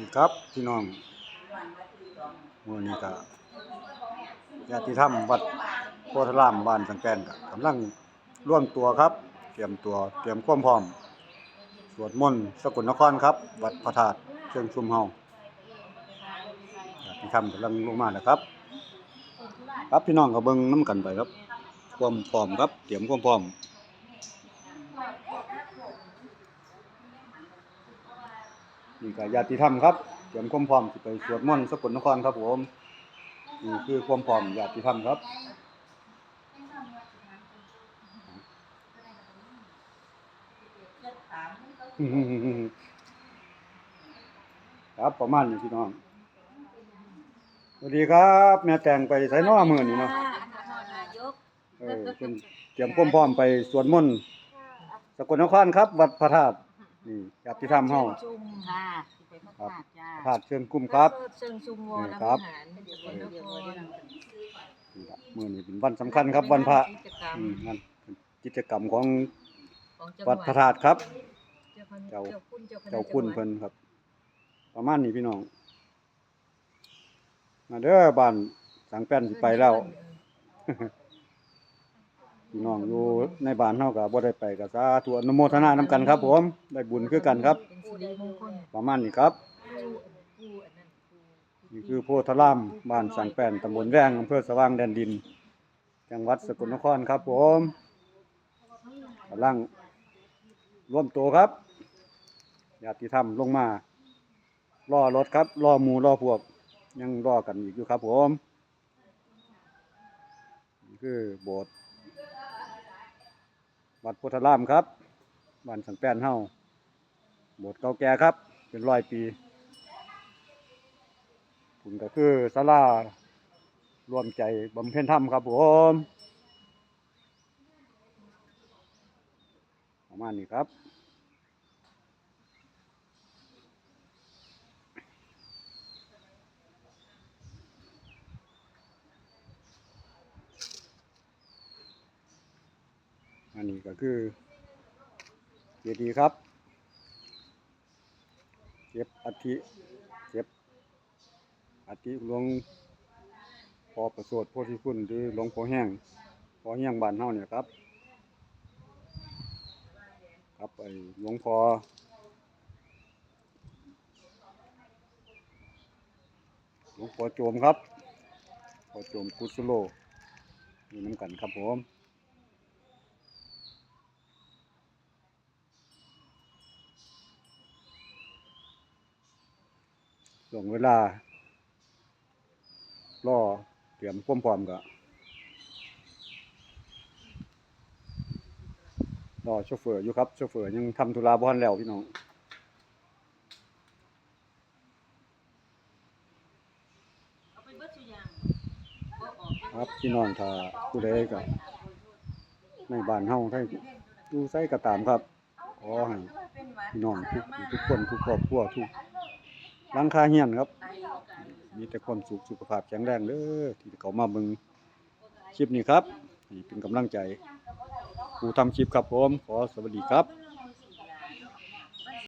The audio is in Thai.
ดีครับพี่น้องมื้อนี้ก็ญาติธรรมวัดโพธารามบ้านสังแกนก็กำลังร่วมตัวครับ เตรียมตัวเตรียมความพร้อม สวดมนต์สกลนครครับ วัดพระธาตุเชิงชุมเฮาญาติธรรมกำลังลงมาแล้วครับ ครับพี่น้องก็เบิ่งนํกันไปครับ ความพร้อมครับ เตรียมความพร้อม นี่ก็ญาติธรรมครับเตรียมความพร้อมสิไปสวดมนต์สกลนครครับผมนี่คือความพร้อมญาติธรรมครับครับประมาณนี้พี่น้องสวัสดีครับ แม่แต่งไปไสน้อมื้อนี้เนาะนายกเออเพิ่นเตรียมความพร้อมไปสวดมนต์สกลนครครับ วัดพระธาตุ นี่ญาติธรรมเฮาจุมค่ะสิไปพระธาตุจ้าพระธาตุเชิงกุ้มครับเชิงชุมวรครับวิหารสกลนครนี่ล่ะมื้อนี้เป็นวันสำคัญครับวันพระกิจกรรมอืมนั่นเป็นกิจกรรมของของจังหวัวัดดพระธาตุครับ เจ้าเจ้าคุณเจ้าคุณเจ้าคุณเพิ่นครับ ประมาณนี้พี่น้อง มาเด้อบ้านสังแป้นสิไปแล้ว พี่น้องอยู่ในบ้านเฮาก็บ่ได้ไปก็สาธุอนุโมทนานํกันครับ ผมได้บุญคือกันครับเป็นสิริมงคลประมาณนี้ครับผู้อันนั้นผู้นี่คือโพธารามบ้านสังแป้นตำบลแวงอำเภอสว่างแดนดิน จังหวัดสกลนครครับ ผมกำลังร่วมตัวครับญาติธรรมลงมารอรถครับรอหมู่รอพวก ยังรอกันอีกอยู่ครับ ผมนี่คือโบสถ์ วัดโพธารามครับบ้านสังแป้นเฮาโบสถ์เก่าแก่ครับ เป็นร้อยปีผมก็คือศาลารวมใจบำเพ็ญธรรมครับผมประมาณนี้ครับ อันนี้ก็คือเจดีย์ครับเก็บอัฐิเก็บอาทิหลวงพอประโสดโพธิคุณหรือหลวงพ่อแห้งพ่อแห้งบ้านเฮาเนี่ยครับ ครับไอ้หลวงพ่อหลวงพ่อโจมครับพ่อโจมกุศโลมีน้ำกันครับผม ช่วงเวลา รอเตรียมความพร้อมก็รอโชเฟอร์อยู่ครับโชเฟอร์ยังทำธุระบ่ทันแล้วพี่น้องเอาไปเบิดสุอยางบ่ออกครับพี่น้องถ้าผู้ใดก็ในบ้านเฮาถ้าอยู่ไสก็ตามครับขอให้พี่น้องทุกทุกคนทุกครอบครัวทุก หลังคาเฮียนครับ มีแต่ความสุขสุขภาพแข็งแรงเด้อที่เขามาเบิ่งคลิปนี้ครับนี่เป็นกำลังใจผู้ทำคลิปครับผม ขอสวัสดีครับ